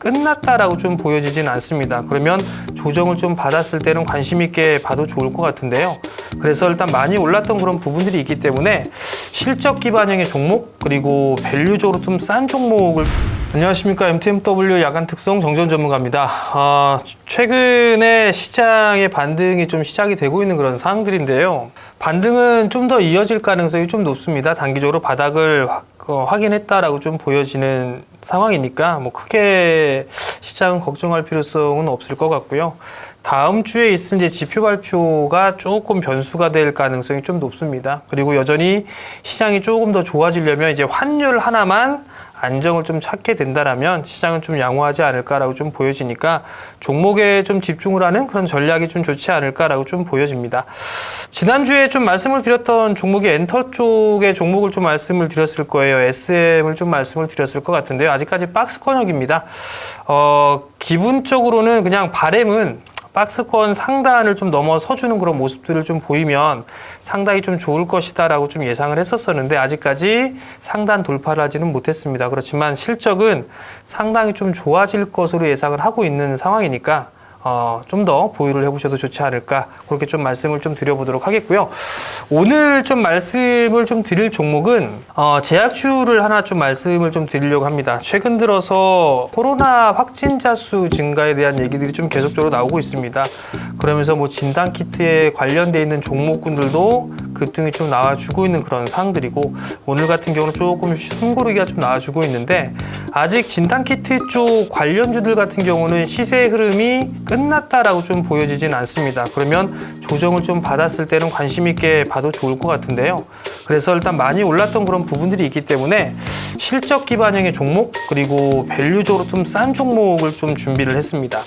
끝났다라고 좀 보여지진 않습니다. 그러면 조정을 좀 받았을 때는 관심 있게 봐도 좋을 것 같은데요. 그래서 일단 많이 올랐던 그런 부분들이 있기 때문에 실적 기반형의 종목 그리고 밸류적으로 좀 싼 종목을 안녕하십니까 MTMW 야간 특성 정전 전문가입니다. 아, 최근에 시장의 반등이 좀 시작이 되고 있는 그런 상황들인데요. 반등은 좀 더 이어질 가능성이 좀 높습니다. 단기적으로 바닥을 확- 어, 확인했다라고 좀 보여지는 상황이니까 뭐 크게 시장은 걱정할 필요성은 없을 것 같고요. 다음 주에 있을 이제 지표 발표가 조금 변수가 될 가능성이 좀 높습니다. 그리고 여전히 시장이 조금 더 좋아지려면 이제 환율 하나만 안정을 좀 찾게 된다라면 시장은 좀 양호하지 않을까라고 좀 보여지니까 종목에 좀 집중을 하는 그런 전략이 좀 좋지 않을까라고 좀 보여집니다. 지난주에 좀 말씀을 드렸던 종목이 엔터 쪽의 종목을 좀 말씀을 드렸을 거예요. SM을 좀 말씀을 드렸을 것 같은데요. 아직까지 박스권역입니다. 어, 기분적으로는 그냥 바램은 박스권 상단을 좀 넘어서주는 그런 모습들을 좀 보이면 상당히 좀 좋을 것이다라고 좀 예상을 했었었는데 아직까지 상단 돌파를 하지는 못했습니다. 그렇지만 실적은 상당히 좀 좋아질 것으로 예상을 하고 있는 상황이니까 어, 좀 더 보유를 해보셔도 좋지 않을까 그렇게 좀 말씀을 좀 드려보도록 하겠고요. 오늘 좀 말씀을 좀 드릴 종목은 어, 제약주를 하나 좀 말씀을 좀 드리려고 합니다. 최근 들어서 코로나 확진자 수 증가에 대한 얘기들이 좀 계속적으로 나오고 있습니다. 그러면서 뭐 진단 키트에 관련돼 있는 종목군들도 급등이 좀 나와주고 있는 그런 상황들이고 오늘 같은 경우는 조금 숨고르기가 좀 나와주고 있는데 아직 진단 키트 쪽 관련주들 같은 경우는 시세 흐름이 끝났다라고 좀 보여지진 않습니다. 그러면 조정을 좀 받았을 때는 관심 있게 봐도 좋을 것 같은데요. 그래서 일단 많이 올랐던 그런 부분들이 있기 때문에 실적 기반형의 종목 그리고 밸류적으로 좀 싼 종목을 좀 준비를 했습니다.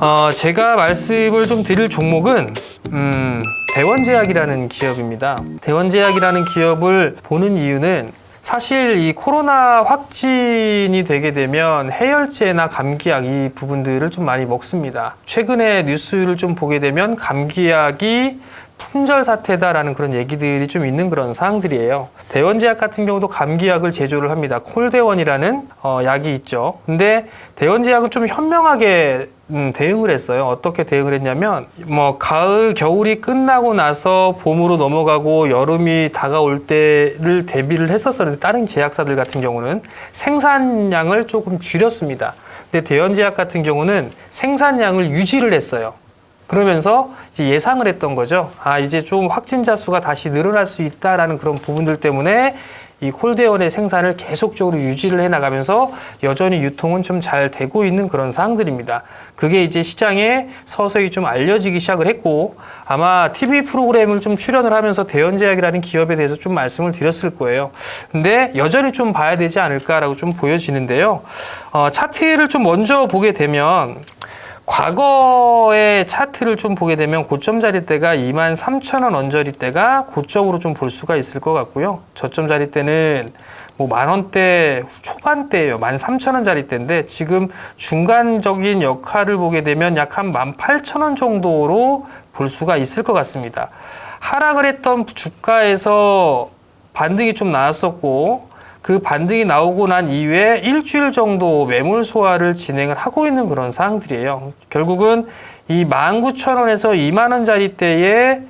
어, 제가 말씀을 좀 드릴 종목은 음, 대원제약이라는 기업입니다. 대원제약이라는 기업을 보는 이유는 사실 이 코로나 확진이 되게 되면 해열제나 감기약 이 부분들을 좀 많이 먹습니다. 최근에 뉴스를 좀 보게 되면 감기약이 품절 사태다라는 그런 얘기들이 좀 있는 그런 사항들이에요. 대원제약 같은 경우도 감기약을 제조를 합니다. 콜대원이라는 어, 약이 있죠. 근데 대원제약은 좀 현명하게 음, 대응을 했어요. 어떻게 대응을 했냐면 뭐 가을 겨울이 끝나고 나서 봄으로 넘어가고 여름이 다가올 때를 대비를 했었었는데 다른 제약사들 같은 경우는 생산량을 조금 줄였습니다. 근데 대원제약 같은 경우는 생산량을 유지를 했어요. 그러면서 이제 예상을 했던 거죠. 아, 이제 좀 확진자 수가 다시 늘어날 수 있다라는 그런 부분들 때문에 이 콜대원의 생산을 계속적으로 유지를 해 나가면서 여전히 유통은 좀 잘 되고 있는 그런 사항들입니다. 그게 이제 시장에 서서히 좀 알려지기 시작을 했고 아마 TV 프로그램을 좀 출연을 하면서 대연제약이라는 기업에 대해서 좀 말씀을 드렸을 거예요. 근데 여전히 좀 봐야 되지 않을까라고 좀 보여지는데요. 어, 차트를 좀 먼저 보게 되면 과거의 차트를 좀 보게 되면 고점 자리대가 2만 3천 원 언저리대가 고점으로 좀 볼 수가 있을 것 같고요. 저점 자리대는 뭐 만 원대 초반대예요. 만 3천 원 자리대인데 지금 중간적인 역할을 보게 되면 약 한 만 8천 원 정도로 볼 수가 있을 것 같습니다. 하락을 했던 주가에서 반등이 좀 나왔었고 그 반등이 나오고 난 이후에 일주일 정도 매물 소화를 진행을 하고 있는 그런 상황들이에요. 결국은 이 19,000원에서 2만원짜리 대에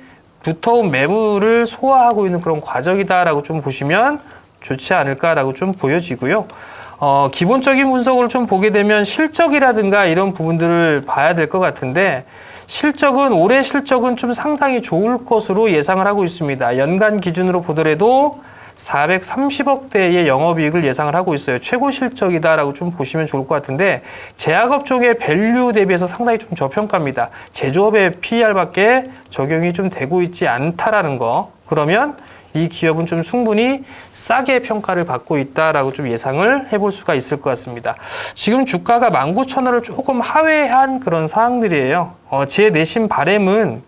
붙어온 매물을 소화하고 있는 그런 과정이다라고 좀 보시면 좋지 않을까라고 좀 보여지고요. 어, 기본적인 분석을 좀 보게 되면 실적이라든가 이런 부분들을 봐야 될 것 같은데 실적은 올해 실적은 좀 상당히 좋을 것으로 예상을 하고 있습니다. 연간 기준으로 보더라도 430억대의 영업이익을 예상을 하고 있어요. 최고 실적이다라고 좀 보시면 좋을 것 같은데 제약업 쪽의 밸류 대비해서 상당히 좀 저평가입니다. 제조업의 PER밖에 적용이 좀 되고 있지 않다라는 거. 그러면 이 기업은 좀 충분히 싸게 평가를 받고 있다라고 좀 예상을 해볼 수가 있을 것 같습니다. 지금 주가가 19,000원을 조금 하회한 그런 사항들이에요. 어, 제 내심 바램은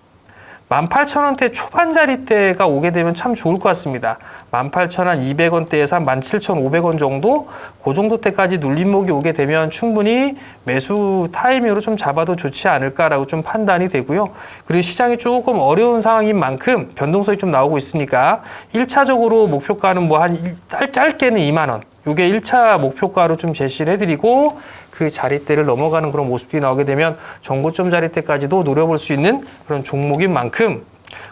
18,000원대 초반 자리대가 오게 되면 참 좋을 것 같습니다. 18,200원대에서 한 17,500원 정도 그 정도 때까지 눌림목이 오게 되면 충분히 매수 타이밍으로 좀 잡아도 좋지 않을까라고 좀 판단이 되고요. 그리고 시장이 조금 어려운 상황인 만큼 변동성이 좀 나오고 있으니까 1차적으로 목표가는 뭐 한 짧게는 2만 원. 요게 1차 목표가로 좀 제시를 해드리고 그그 자리대를 넘어가는 그런 모습이 나오게 되면 정고점 자리대까지도 노려볼 수 있는 그런 종목인 만큼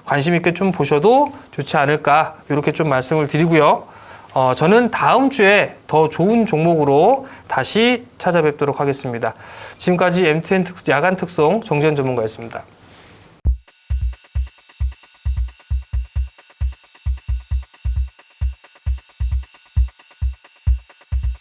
관심 있게 좀 보셔도 좋지 않을까 이렇게 좀 말씀을 드리고요. 어, 저는 다음 주에 더 좋은 종목으로 다시 찾아뵙도록 하겠습니다. 지금까지 MTN 특, 야간 특송 정재현 전문가였습니다.